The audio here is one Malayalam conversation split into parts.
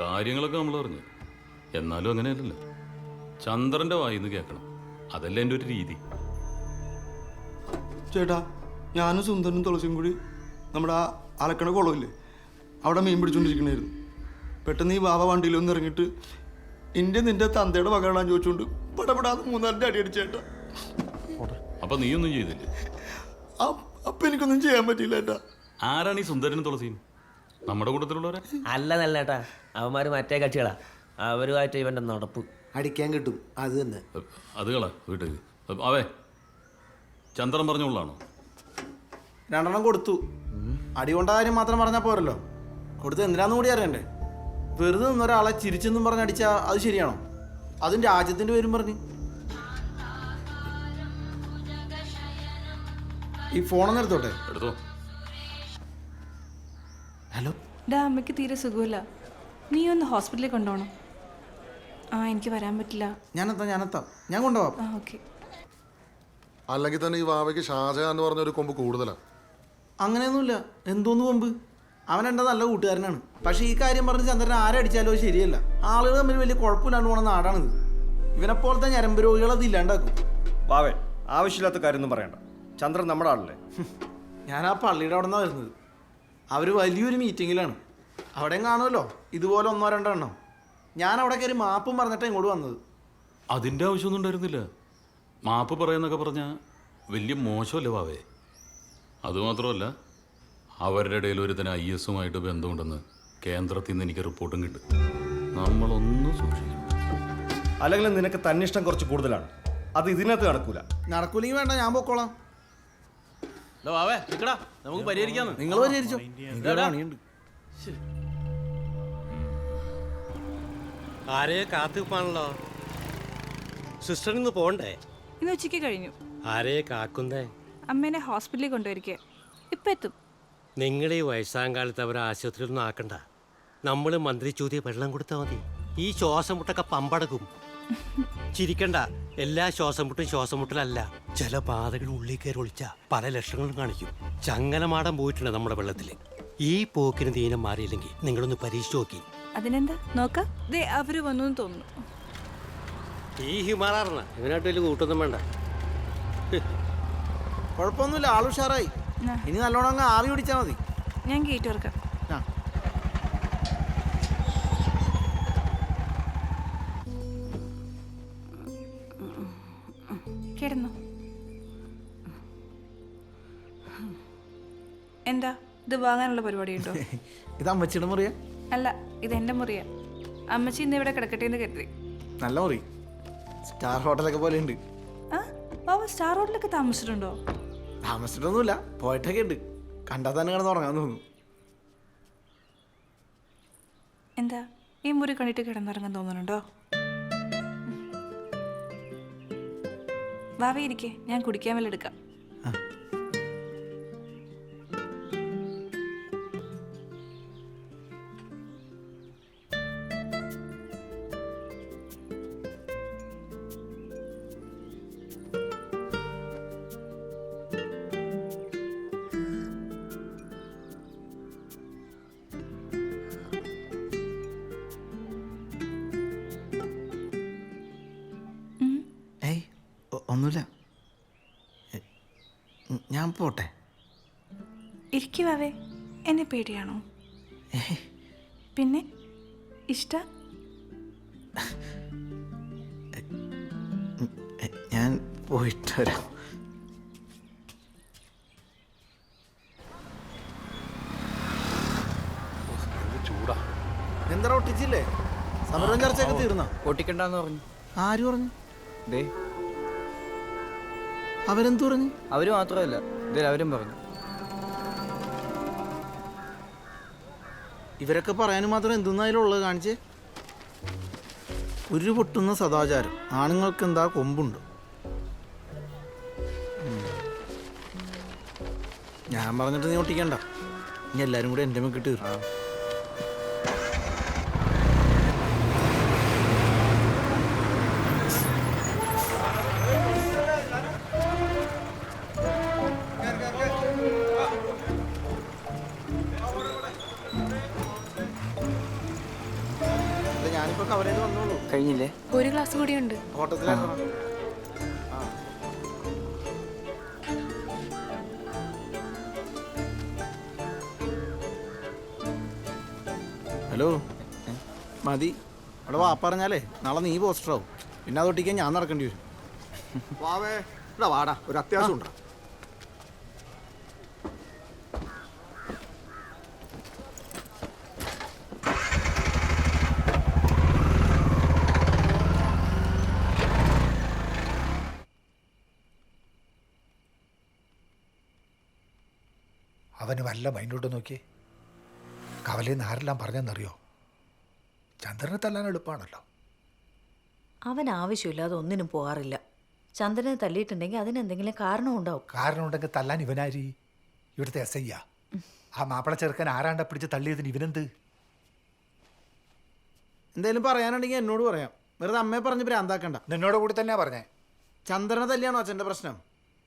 കാര്യങ്ങളൊക്കെ നമ്മൾ പറഞ്ഞു എന്നാലും അങ്ങനെയല്ലല്ലോ. ചന്ദ്രന്റെ വായിന്ന് കേൾക്കണം. അതല്ലേ എന്റെ ഒരു രീതി. ചേട്ടാ ഞാനും സുന്ദരനും തുളസിയും കൂടി നമ്മുടെ ആ അലക്കണ കുളമില്ലേ അവിടെ മീൻ പിടിച്ചോണ്ടിരിക്കണായിരുന്നു. പെട്ടെന്ന് ഈ ബാബ വണ്ടിയിൽ ഒന്ന് ഇറങ്ങിയിട്ട് എന്റെ നിന്റെ തന്തയുടെ മകളാണ് ചോദിച്ചുകൊണ്ട് പടപെടാതെ മൂന്നാലിന്റെ അടി അടിച്ചേട്ടാ അപ്പൊ ഒന്നും ചെയ്തില്ലേ? അപ്പൊ എനിക്കൊന്നും ചെയ്യാൻ പറ്റിയില്ല ഏട്ടാ ആരാണ് ഈ സുന്ദരനും തുളസിയും? നമ്മുടെ കൂട്ടത്തിലുള്ളവരെ? അല്ല നല്ല ഏട്ടാ. അവന്മാർ മറ്റേ കക്ഷികളാ. അവരുമായിട്ട് ഇവന്റെ നടപ്പ്. അടിക്കാൻ കിട്ടും. അത് തന്നെ. അത് കളാ വീട്ടിൽ അവേ ചന്ദ്രൻ പറഞ്ഞുള്ളാണോ രണ്ടെണ്ണം കൊടുത്തു. അടി കൊണ്ട കാര്യം മാത്രം പറഞ്ഞാൽ പോരല്ലോ. കൊടുത്ത് എന്തിനാന്ന് കൂടി അറിയണ്ടേ? വെറുതെ നിന്നൊരാളെ ചിരിച്ചെന്നും പറഞ്ഞ് അടിച്ചാൽ അത് ശരിയാണോ? അതും രാജ്യത്തിന്റെ പേരും പറഞ്ഞ്. ഈ ഫോണൊന്നും എടുത്തോട്ടെ? എടുത്തോ. ഹലോ? ഡാ അമ്മയ്ക്ക് തീരെ സുഖമില്ല. നീ ഒന്ന് ഹോസ്പിറ്റലിൽ കൊണ്ടുപോകണം. ആ എനിക്ക് വരാൻ പറ്റില്ല. ഞാനെത്താം ഞാനെത്താം. ഞാൻ കൊണ്ടുപോവാം. ആ ഓക്കെ. അല്ലെങ്കിൽ തന്നെ ഈ വാവയ്ക്ക് ഷാജഹാൻ എന്ന് പറഞ്ഞ ഒരു കൊമ്പ് കൂടുതലാണ് അങ്ങനെയൊന്നുമില്ല. എന്തോന്ന് കൊമ്പ്? അവൻ എന്റെ നല്ല കൂട്ടുകാരനാണ്. പക്ഷേ ഈ കാര്യം പറഞ്ഞ് ചന്ദ്രൻ ആരടിച്ചാലോ അത് ശരിയല്ല. ആളുകൾ തമ്മിൽ വലിയ കുഴപ്പമില്ലാണ്ട് പോണ നാടാണിത്. ഇവനെപ്പോലത്തെ ഞരമ്പ് രോഗികൾ അത് ഇല്ലാണ്ടാക്കും. വാവേ ആവശ്യമില്ലാത്ത കാര്യമൊന്നും പറയണ്ട. ചന്ദ്രൻ നമ്മുടെ ആളല്ലേ? ഞാൻ ആ പള്ളിയുടെ അവിടെ നിന്നാണ് വരുന്നത്. അവർ വലിയൊരു മീറ്റിങ്ങിലാണ് അവിടെ കാണുമല്ലോ ഇതുപോലെ ഒന്നോ രണ്ടോ എണ്ണം. ഞാൻ അവിടെ കയറി മാപ്പും പറഞ്ഞിട്ടാണ് ഇങ്ങോട്ട് വന്നത്. അതിന്റെ ആവശ്യമൊന്നും ഉണ്ടായിരുന്നില്ല. മാപ്പ് പറയുന്നൊക്കെ പറഞ്ഞാൽ വലിയ മോശമല്ലേ വാവേ അതുമാത്രമല്ല അവരുടെ ഇടയിൽ ഒരുത്തന് ഐ എസുമായിട്ട് ബന്ധമുണ്ടെന്ന് കേന്ദ്രത്തിൽ നിന്ന് എനിക്ക് റിപ്പോർട്ടും കിട്ടും. നമ്മളൊന്നും സൂക്ഷിക്കണം അല്ലെങ്കിൽ നിനക്ക് തന്നിഷ്ടം കുറച്ച് കൂടുതലാണ്. അത് ഇതിനകത്ത് നടക്കൂല. നടക്കൂലെങ്കിൽ വേണ്ട ഞാൻ പൊക്കോളാം. വാവേ നിക്കടാ. നമുക്ക് പരിഹരിക്കാന്ന്. നിങ്ങൾ പരിഹരിച്ചോ. ആരെയോ കാത്തിപ്പാണല്ലോ? സിസ്റ്ററിൽ നിന്ന് പോണ്ടേ? ഇന്ന് ഉച്ചയ്ക്ക് കഴിഞ്ഞു. ആരെയെ കാക്കുന്നേ? അമ്മേനെ ഹോസ്പിറ്റലിൽ കൊണ്ടുവരിക ഇപ്പൊ എത്തും. നിങ്ങളെ ഈ കാലത്ത് അവരെ ആശുപത്രിയിലൊന്നും ആക്കണ്ട. നമ്മൾ മന്ത്രി ചോദ്യ വെള്ളം കൊടുത്താൽ മതി. ഈ ശ്വാസം മുട്ടൊക്കെ പമ്പടക്കും. ചിരിക്കണ്ട. എല്ലാ ശ്വാസം മുട്ടും ശ്വാസം മുട്ടലല്ല ചില പാതകൾ ഉള്ളിൽ കയറി ഒളിച്ച പല ലക്ഷണങ്ങളും കാണിക്കും. ചങ്ങനമാടം പോയിട്ടുണ്ട് നമ്മുടെ വെള്ളത്തിൽ ഈ പോക്കിന് ദീനം മാറിയില്ലെങ്കിൽ നിങ്ങളൊന്ന് പരീക്ഷിച്ചു നോക്കി. അതിനെന്താ? നോക്കാം. ദേ അവർ വന്നു തോന്നുന്നു. ഈ ഹിമാറാറിന ഇവനായിട്ട് വലിയ കൂട്ടൊന്നും വേണ്ട. കുഴപ്പമൊന്നുമില്ല. ആൾ ഉഷാറായി. ഇനി നല്ലോണം അങ്ങ് ആവി പിടിച്ചാൽ മതി. ഞാൻ ഗേറ്റ് തുറക്കാം. എന്താ ഇത് വാങ്ങാനുള്ള പരിപാടി ഉണ്ടോ ഇത് അമ്മച്ചിയുടെ മുറിയ? അല്ല ഇത് എന്റെ മുറിയ. അമ്മച്ചി ഇന്ന് ഇവിടെ കിടക്കട്ടെ എന്ന് കരുതി. നല്ല മുറി. സ്റ്റാർ ഹോട്ടലൊക്കെ പോലെ ഉണ്ട് ആ ബാബ സ്റ്റാർ ഹോട്ടലൊക്കെ താമസിച്ചിട്ടുണ്ടോ? താമസിച്ചിട്ടൊന്നുമില്ല. പോയിട്ടൊക്കെ ഉണ്ട് കണ്ടാൽ തന്നെ കിടന്ന് ഉറങ്ങാൻ തോന്നുന്നു. എന്താ? ഈ മുറി കണ്ടിട്ട് കിടന്നിറങ്ങാൻ തോന്നുന്നുണ്ടോ? വാവേ ഇരിക്കേ. ഞാൻ കുടിക്കാൻ വല്ല എടുക്കാം. ഒന്നുമില്ല ഞാൻ പോട്ടെ. ഇരിക്കുവേ വാവേ എന്നെ പേടിയാണോ? പിന്നെ ഇഷ്ട? എ, ഞാൻ പോയിട്ട് വരാം. എന്താ ഒട്ടിച്ചില്ലേ? സമരം ചർച്ചയൊക്കെ തീർന്ന? ഒട്ടിക്കണ്ടെന്ന് പറഞ്ഞു. ആര് പറഞ്ഞു? ദേ അവരെന്തു പറഞ്ഞു? അവർ മാത്രമല്ല ഇതിൽ അവരും പറഞ്ഞു. ഇവരൊക്കെ പറയാനും മാത്രം എന്തെന്നായാലുള്ളത് കാണിച്ചേ. ഒരു പൊട്ടുന്ന സദാചാരം. ആണുങ്ങൾക്ക് എന്താ കൊമ്പുണ്ട് ഞാൻ പറഞ്ഞിട്ട് നീ ഒട്ടിക്കണ്ട. ഇനി എല്ലാരും കൂടെ എന്റെ മേക്കിട്ട് തീർക്കും. കഴിഞ്ഞില്ലേ? ഒരു ഗ്ലാസ് കൂടി ഉണ്ട്. ഹലോ. മതി. അവിടെ വാ പറഞ്ഞാലേ നാളെ നീ പോസ്റ്റർ ആവും പിന്നെ അതൊട്ടിക്കാൻ ഞാൻ നടക്കേണ്ടി വരും. വാവേ ഇവിടെ വാടാ ഒരു അത്യാവശ്യം ഉണ്ടാ അവന് വല്ല മൈൻഡോട്ട് നോക്കി കവലയിൽ നിന്ന് ആരെല്ലാം പറഞ്ഞെന്നറിയോ? ചന്ദ്രനെ തല്ലാൻ എളുപ്പമാണല്ലോ അവൻ ആവശ്യമില്ലാതെ ഒന്നിനും പോകാറില്ല. ചന്ദ്രനെ തല്ലിയിട്ടുണ്ടെങ്കിൽ അതിനെന്തെങ്കിലും കാരണം ഉണ്ടാവും കാരണം ഉണ്ടെങ്കിൽ തല്ലാൻ ഇവനാരി? ഇവിടുത്തെ എസ് ഐ ആ മാപ്പിള ചെറുക്കൻ ആരാണ്ട പിടിച്ച് തള്ളിയതിന് ഇവനെന്ത്? എന്തെങ്കിലും പറയാനുണ്ടെങ്കിൽ എന്നോട് പറയാം. വെറുതെ അമ്മയെ പറഞ്ഞ് ഭ്രാന്താക്കണ്ട. നിന്നോട് കൂടി തന്നെയാ പറഞ്ഞേ. ചന്ദ്രനെ തല്ലിയാണോ അച്ഛന്റെ പ്രശ്നം?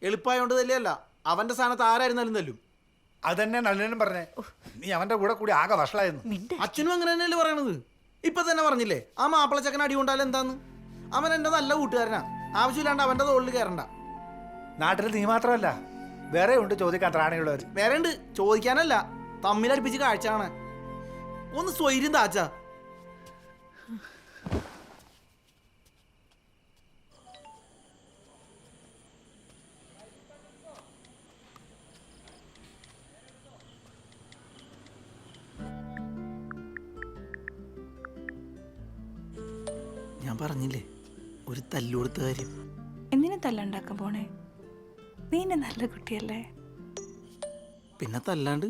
എളുപ്പമായോണ്ട് തല്ലിയല്ല. അവന്റെ സ്ഥാനത്ത് ആരായിരുന്നാലും തല്ലും. അതന്നെ നല്ലനും പറഞ്ഞേ. നീ അവന്റെ കൂടെ കൂടി ആകെ വഷളായിരുന്നു. അച്ഛനും അങ്ങനെ തന്നെയല്ലേ പറയണത്? ഇപ്പൊ തന്നെ പറഞ്ഞില്ലേ ആ മാപ്പിളച്ചക്കൻ അടി കൊണ്ടാലും എന്താന്ന്? അവൻ എന്റെ നല്ല കൂട്ടുകാരനാ. ആവശ്യമില്ലാണ്ട് അവന്റെ തോളിൽ കയറണ്ട. നാട്ടിൽ നീ മാത്രമല്ല വേറെ ഉണ്ട് ചോദിക്കാൻ ത്രാണിയുള്ളവർ വേറെ ഉണ്ട്. ചോദിക്കാനല്ല തമ്മിലടിപ്പിച്ച് കാഴ്ച കാണാൻ ഒന്ന് സ്വൈര്യം താച്ച. ഞാൻ പറഞ്ഞില്ലേ? ഒരു തല്ലുകൊടുത്ത കാര്യം. എന്തിനു തല്ലുണ്ടാക്കാൻ പോണേ? നീ എന്നെ നല്ല കുട്ടിയല്ലേ. പിന്നെ തല്ലാണ്ട്?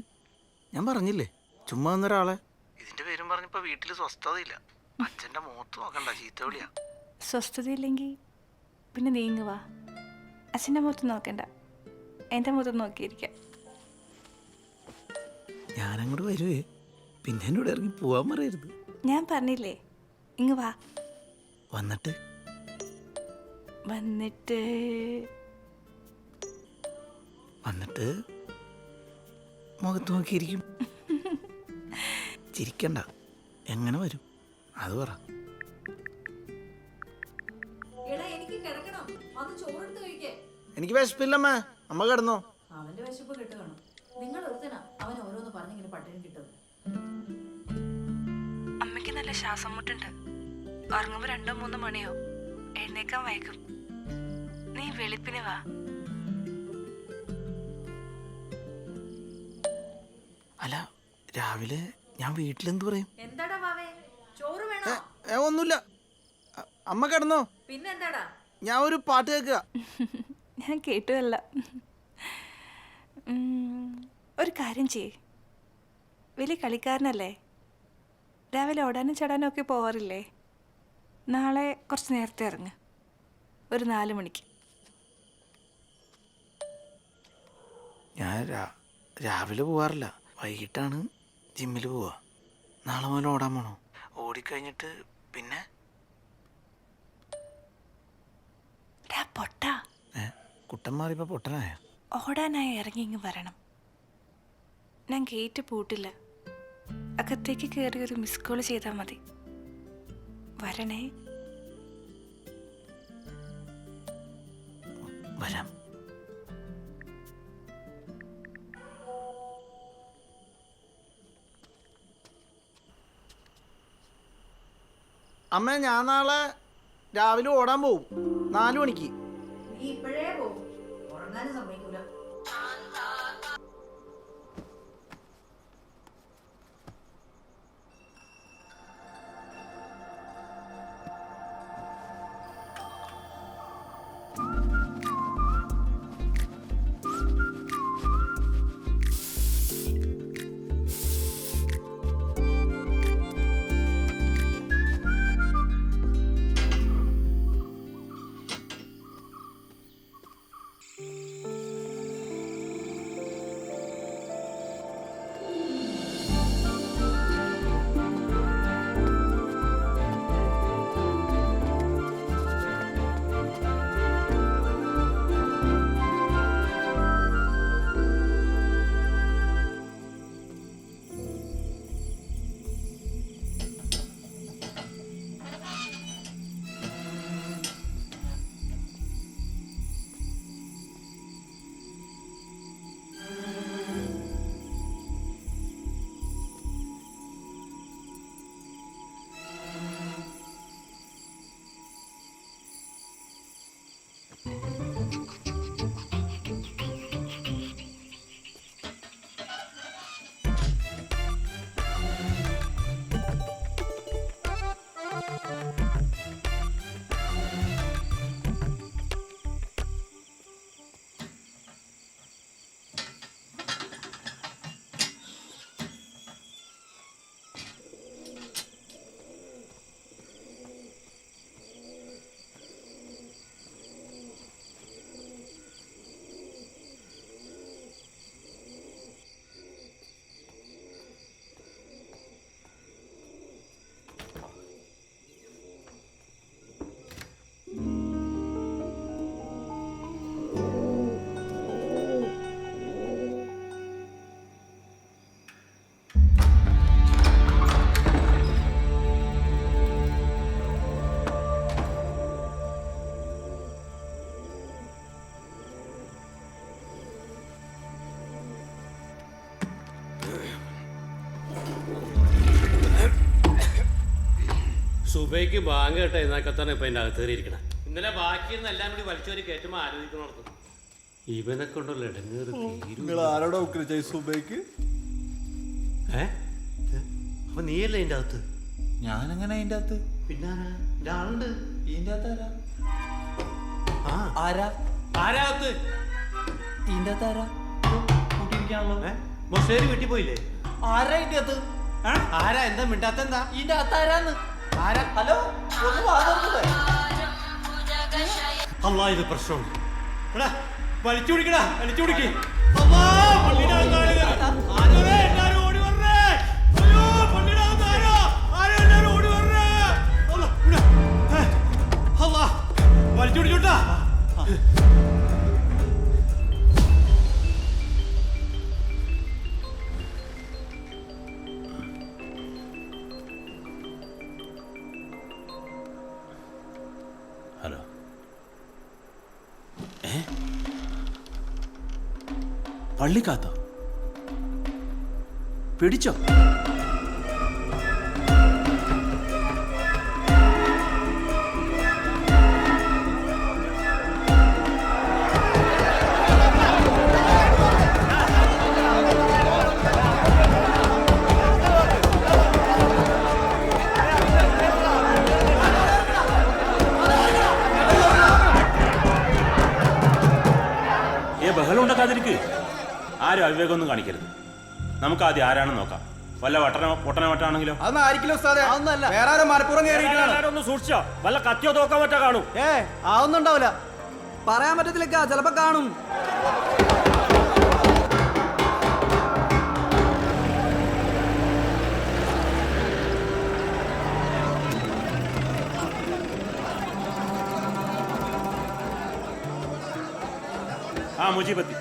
ഞാൻ പറഞ്ഞില്ലേ? ചുമ്മാ വന്നൊരാളെ ഇതിന്റെ പേരും പറഞ്ഞപ്പോ വീട്ടിൽ സ്വസ്ഥതയില്ല. അച്ഛന്റെ മുഖത്ത് നോക്കണ്ട ചീത്ത വിളിയാ. സ്വസ്ഥതയില്ലെങ്കിൽ പിന്നെ നീങ്ങുവാ അച്ഛന്റെ മുഖത്ത് നോക്കണ്ട. എന്റെ മുഖത്ത് നോക്കിയിരിക്കാം. ഞാനങ്ങോട്ട് വരുവേ. പിന്നെ എന്നോട് ഇറങ്ങി പോവാൻ പറയരുത്. ഞാൻ പറഞ്ഞില്ലേ? ഇങ്ങ് വാ. വന്നിട്ട്? വന്നിട്ട് വന്നിട്ട് മുഖത്ത് നോക്കിയിരിക്കും. ചിരിക്കണ്ട. എങ്ങനെ വരും? അത് പറ. എനിക്ക് വിശപ്പില്ലമ്മ. അമ്മ കിടന്നോ? അവന്റെ വിശപ്പ് കിട്ടു നിങ്ങൾ ഒരുത്തനാ അവൻ ഓരോന്ന് പറഞ്ഞിങ്ങനെ പട്ടിണി കിട്ടും അമ്മയ്ക്ക് നല്ല ശ്വാസം മുട്ടുണ്ട്. ഉറങ്ങുമ്പോൾ രണ്ടോ മൂന്നോ മണിയോ എഴുന്നേക്കാൻ വൈകും. നീ വെളുപ്പിന് വാ. അല്ല രാവിലെ ഞാൻ വീട്ടിൽ വീട്ടിലെന്ത് പറയും? എന്താടാ വാവേ? ചോറ് വേണോ? ഏ, ഒന്നുമില്ല. അ- അമ്മ കിടന്നോ? പിന്നെന്താടാ? ഞാൻ ഒരു പാട്ട് കേൾക്കുക. ഞാൻ കേട്ടതല്ല. ഉം, ഒരു കാര്യം ചെയ്യേ. വലിയ കളിക്കാരനല്ലേ? രാവിലെ ഓടാനും ചടാനും ഒക്കെ പോവാറില്ലേ? നാളെ കുറച്ച് നേരത്തെ ഇറങ്ങ്. ഒരു നാല് മണിക്ക്. ഞാൻ രാ- രാവിലെ പോവാറില്ല. വൈകിട്ടാണ് ജിമ്മിൽ പോവാ. നാളെ മുതൽ ഓടാൻ പോണോ? ഓടിക്കഴിഞ്ഞിട്ട് പിന്നെ? ഡാ പൊട്ട. ഏ കുട്ടൻ മാറിയപ്പോൾ പൊട്ടനായ? ഓടാനായി ഇറങ്ങി ഇങ്ങ് വരണം. ഞാൻ ഗേറ്റ് പൂട്ടില്ല. അകത്തേക്ക് കയറി ഒരു മിസ് കോൾ ചെയ്താൽ മതി. വരണേ. വരാം. അമ്മ ഞാൻ നാളെ രാവിലെ ഓടാൻ പോവും. നാലു മണിക്ക്. നീ ഇപ്പോഴേ പോകും ഉറങ്ങാനും സുബൈക്ക് ബാങ്ക് കേട്ട എന്നൊക്കെ തന്നെ ഇപ്പൊ അതിന്റെ അകത്ത് കയറിയിരിക്കണം ഇന്നലെ ബാക്കിയെന്ന് എല്ലാം കൂടി വലിച്ചവര് കയറ്റുമ്പോ ആലോചിക്കണോർത്ത് ഇവനെ ഉണ്ടല്ലോ ഇടങ്ങേറ് നിങ്ങൾ ആരോടാ ഉക്കരിച്ച സുബൈക്ക്? ഏ? അപ്പൊ നീയല്ലേ അതിന്റെ അകത്ത്? ഞാനെങ്ങനെ അതിന്റെ അകത്ത്. പിന്നെ എന്റെ ആളുണ്ട് ഇതിന്റെ അകത്ത് ആരാ? ആ. ആരാ? ആരാ അകത്ത്? ഇതിന്റെ അകത്ത് ആരാ? കൂട്ടിയിരിക്കാണല്ലോ. ഏ? മൊസേരി വീട്ടിൽ പോയില്ലേ? ആരാ ഇതിന്റെ അകത്ത്? ആരാ? എന്താ മിണ്ടാത്ത എന്താ? ഇതിന്റെ അകത്ത് ആരാന്ന്? ആരാ ഹലോ അല്ലാ ഇത് പ്രശ്നമുണ്ട് എടാ വലിച്ചു പിടിക്കടാ വലിച്ചു പിടിക്ക്. അല്ലാ, പള്ളിയുടെ പള്ളിക്കാത്തോ പിടിച്ചോ ആരും അവിവേകമൊന്നും കാണിക്കരുത്. നമുക്ക് ആദ്യം ആരാണെന്ന് നോക്കാം. വല്ല വട്ടന പൊട്ടന വട്ടാണെങ്കിലോ അതൊന്നും ആയിരിക്കില്ല ഉസ്താദേ അതൊന്നല്ല വേറെ ആരോ മലപ്പുറം കയറിയിട്ടാണ് ഒന്ന് സൂക്ഷിച്ചോ. വല്ല കത്തിയോ തോക്കാൻ പറ്റാ കാണും. ഏ അതൊന്നും ഉണ്ടാവില്ല പറയാൻ പറ്റത്തില്ല ചിലപ്പോ കാണും. ആ മുജീബത്തി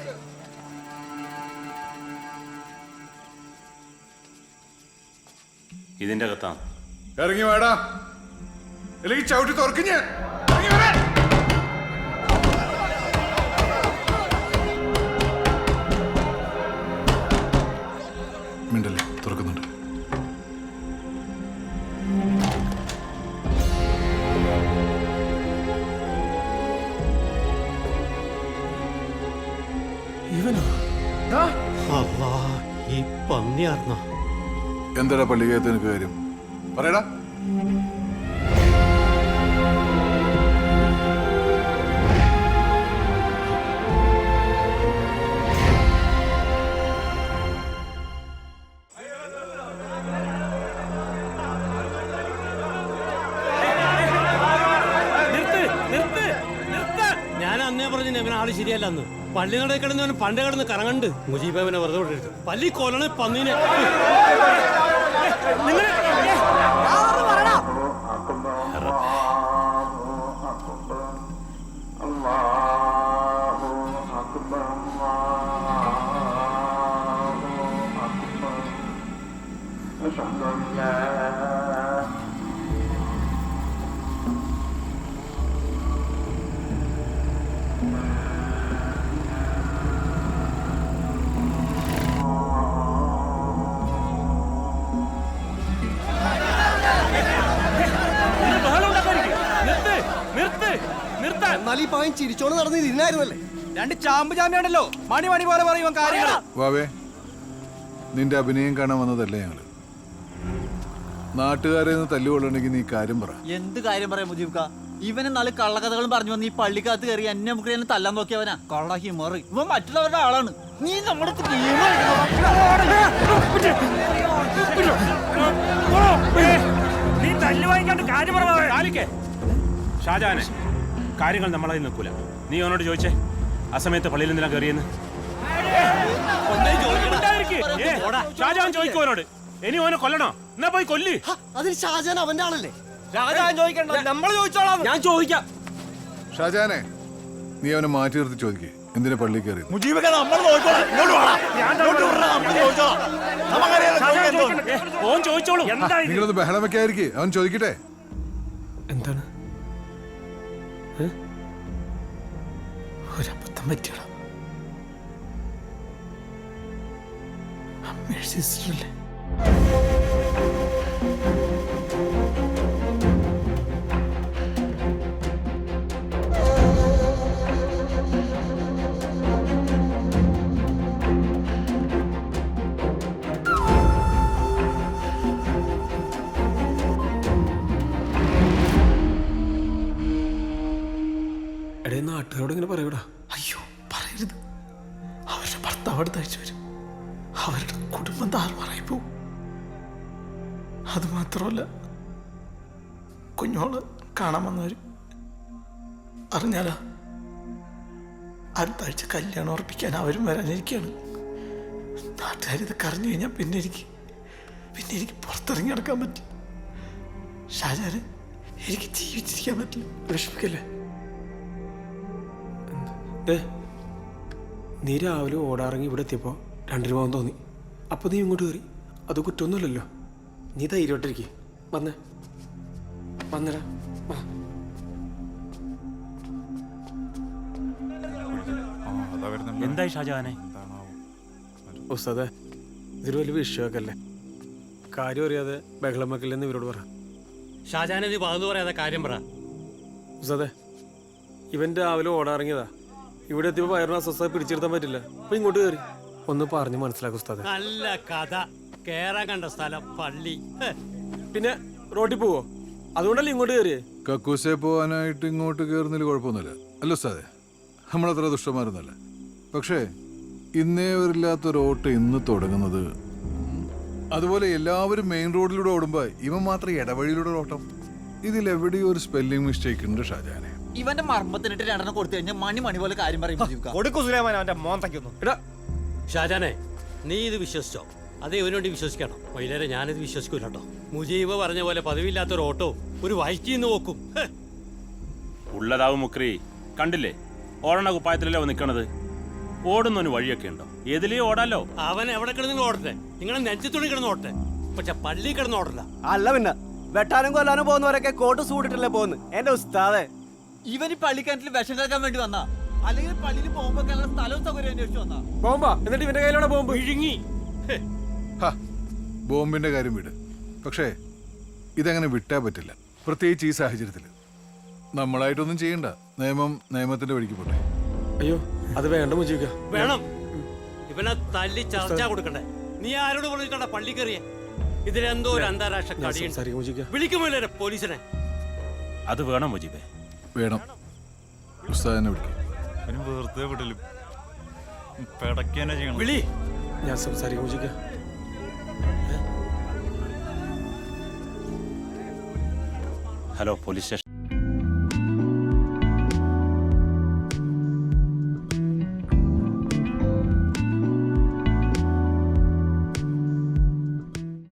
ഇതിന്റെ അകത്താണ് ഇറങ്ങി വേടാ. അല്ലെങ്കിൽ ചവിട്ടി തുറക്കും ഞാൻ. ഇറങ്ങി വരാൻ. മിണ്ടല്ലേ? തുറക്കുന്നുണ്ട്. ഇവനോ? അല്ലാ ഈ പന്നിയാർന്ന? എന്താടാ പള്ളിക്കകത്ത് നിനക്ക് കാര്യം? പറയടാ. ആൾ ശരിയല്ല അന്ന് പള്ളി നടക്കിടന്ന് കിടന്ന് പണ്ട് കിടന്ന് കറങ്ങണ്ട്. മുജീബ് അവനെ വെറുതെ വിടരുത് പള്ളി കൊല്ലണ പന്നീനെ. നിങ്ങൾ രണ്ട് ചാമ്പ് ചാമ്പിയാണല്ലോ. മണി മണി പോലെ പറയും കാര്യങ്ങൾ. വാവേ നിന്റെ അഭിനയം കാണാൻ വന്നതല്ലേ ഞങ്ങൾ? നാട്ടുകാരെ നിന്ന് തല്ലുകൊള്ളണമെങ്കിൽ നീ കാര്യം പറ. എന്ത് കാര്യം പറയാം മുജീബ്ക്ക? ഇവന് നാല് കള്ളക്കഥകളും പറഞ്ഞു വന്ന് ഈ പള്ളിക്കകത്ത് കയറി എന്നെ നമുക്ക് എന്നെ തല്ലാൻ നോക്കിയവനാ. കള്ള ഹിമറി ഇവൻ മറ്റുള്ളവരുടെ ആളാണ്. നീ നമ്മുടെ നീ തല്ലു വാങ്ങിക്കാണ്ട് കാര്യം പറഞ്ഞേ ഷാജാനെ കാര്യങ്ങൾ നമ്മളതിൽ നിൽക്കൂല. നീ അവനോട് ചോദിച്ചേ. ആ സമയത്ത് പള്ളിയിൽ എന്തിനാ കയറിയെന്ന് ഷാജാൻ ചോദിക്കും അവനോട്. ഇനി ഓനെ കൊല്ലണോ? എന്നാ പോയി കൊല്ലി. അതിന് ഷാജാൻ അവന്റെ ആളല്ലേ? ഷാജാൻ ചോദിക്കണ്ട നമ്മൾ ചോദിച്ചോളാം. ഞാൻ ചോദിക്കാം. ഷാജാനെ നീ അവനെ മാറ്റി നിർത്തി ചോദിക്കേ. എന്തിനാ പള്ളി കയറി ഓൻ ചോദിച്ചോളൂ. എന്താ ഇത്? നിങ്ങളത് ബഹളം വെക്കാതിരിക്കേ. അവൻ ചോദിക്കട്ടെ. എന്താണ്? ഒരബദ്ധം പറ്റിയടാ അമ്മയുടെ സിസ്റ്ററല്ലേ? ഉറപ്പിക്കാൻ അവരും വരാനിരിക്കുകയാണ് നാട്ടുകാർ ഇത് കറിഞ്ഞു കഴിഞ്ഞാൽ പിന്നെ എനിക്ക് പിന്നെ എനിക്ക് പുറത്തിറങ്ങി നടക്കാൻ പറ്റും. ഷാജാന് എനിക്ക് ജീവിച്ചിരിക്കാൻ പറ്റില്ല. വിഷമിക്കല്ലേ? ഏ നീ രാവിലെ ഓടാറങ്ങി ഇവിടെ എത്തിയപ്പോൾ രണ്ട് രൂപ തോന്നി. അപ്പോൾ നീ ഇങ്ങോട്ട് കയറി. അത് കുറ്റമൊന്നുമില്ലല്ലോ. നീ ധൈര്യമായിട്ടിരിക്കേ. വന്നേ. വന്നരാ വാ. എന്തായി ഷാജഹാനെ? ഉസ്താദേ ഇതൊരു വലിയ വിഷയമൊക്കെ അല്ലേ കാര്യം അറിയാതെ ബഹളം വെക്കില്ലെന്ന് ഇവരോട് പറ. ഷാജാനെ നീ വന്നു പറയാതെ കാര്യം പറ. ഉസ്താദേ ഇവൻ രാവിലെ ഓടാറങ്ങിയതാ. ഇവിടെ എത്തിയപ്പോൾ വയറിന് അസ്വസ്ഥത പിടിച്ചെടുത്താൻ പറ്റില്ല. അപ്പൊ ഇങ്ങോട്ട് കയറി ഒന്ന് പറഞ്ഞു മനസ്സിലാക്കും ഉസ്താദേ. നല്ല കഥ. കേറാൻ കണ്ട സ്ഥലം പള്ളി. പിന്നെ റോട്ടിൽ പോവോ? അതുകൊണ്ടല്ലേ ഇങ്ങോട്ട് കയറിയേ കക്കൂസെ പോവാനായിട്ട് ഇങ്ങോട്ട് കയറുന്നതിൽ കുഴപ്പമൊന്നുമില്ല. അല്ല ഉസ്താദെ നമ്മളത്ര ദുഷ്ടന്മാരൊന്നുമല്ല. പക്ഷേ ഇന്നേ വരില്ലാത്തൊരു ഓട്ട് ഇന്ന് തുടങ്ങുന്നത്. അതുപോലെ എല്ലാവരും മെയിൻ റോഡിലൂടെ ഓടുമ്പോൾ ഇവൻ മാത്രം ഇടവഴിയിലൂടെ ഓട്ടം. ഇതിൽ എവിടെയോ ഒരു സ്പെല്ലിംഗ് മിസ്റ്റേക്ക് ഉണ്ട് ഷാജാനെ. ഇവന്റെ മർമ്മത്തിനിട്ട് രണ്ടെണ്ണം കൊടുത്തു കഴിഞ്ഞാൽ മണി മണി പോലെ കാര്യം പറയും എടാ ഷാജാനെ നീ ഇത് വിശ്വസിച്ചോ? അതേ ഇവന് വേണ്ടി വിശ്വസിക്കണം. വൈകുന്നേരം ഞാനിത് വിശ്വസിക്കൂല കേട്ടോ മുജീബ് പറഞ്ഞ പോലെ പതിവില്ലാത്തൊരു ഓട്ടോ ഒരു വൈക്കിന്ന് നോക്കും. ഉള്ളതാവും മുക്രി. കണ്ടില്ലേ? ഓരണ കുപ്പായത്തിലല്ലേ നിൽക്കണത് ഓടുന്നൊരു വഴിയൊക്കെ ഉണ്ടോ? ഏതിലേ ഓടാലോ? അവൻ എവിടെ കിടന്നു ഓടട്ടെ. നിങ്ങളെ നെഞ്ചത്തുണി കിടന്ന് ഓടട്ടെ. പക്ഷെ പള്ളി കിടന്ന് ഓടല്ല അല്ല പിന്നെ വെട്ടാനും കൊല്ലാനും പോകുന്നവരൊക്കെ കോട്ട് സൂടിട്ടല്ലേ പോകുന്നു എന്റെ ഉസ്താദെ. ഇവൻ ഈ പള്ളിക്കിണറ്റിൽ വിഷം കേൾക്കാൻ വേണ്ടി വന്നാ. അല്ലെങ്കിൽ പള്ളിയിൽ പോകുമ്പോ സ്ഥലവും സൗകര്യം അന്വേഷിച്ചു വന്നാ. ബോംബാ എന്നിട്ട് ഇവന്റെ കയ്യിലൂടെ ബോംബ് ഇഴുങ്ങി. ഹാ. ബോംബിന്റെ കാര്യം വിട്. പക്ഷേ ഇതങ്ങനെ വിട്ടാ പറ്റില്ല. പ്രത്യേകിച്ച് ഈ സാഹചര്യത്തിൽ നമ്മളായിട്ടൊന്നും ചെയ്യണ്ട. നിയമം നിയമത്തിന്റെ വഴിക്ക് പോട്ടെ. അയ്യോ അത് വേണ്ട മുജീക്ക വേണം. ഇവനെ തല്ലി ചർച്ച കൊടുക്കണ്ടേ. നീ ആരോട് പറഞ്ഞിട്ടാ പള്ളി കയറിയ? ഇതിലെന്തോ ഒരു അന്താരാഷ്ട്ര കടിയുണ്ട്. വിളിക്കുമല്ലേ പോലീസിനെ. അത് വേണം മുജീബേ. വേണം. ഉസ്താദിനെ വിളിക്കും. വെറുതെ വിടലും. പെടക്കന്നെ ചെയ്യണം. വിളി. ഞാൻ സംസാരിക്കാം മുജീക്ക ഹലോ പോലീസ് സ്റ്റേഷൻ.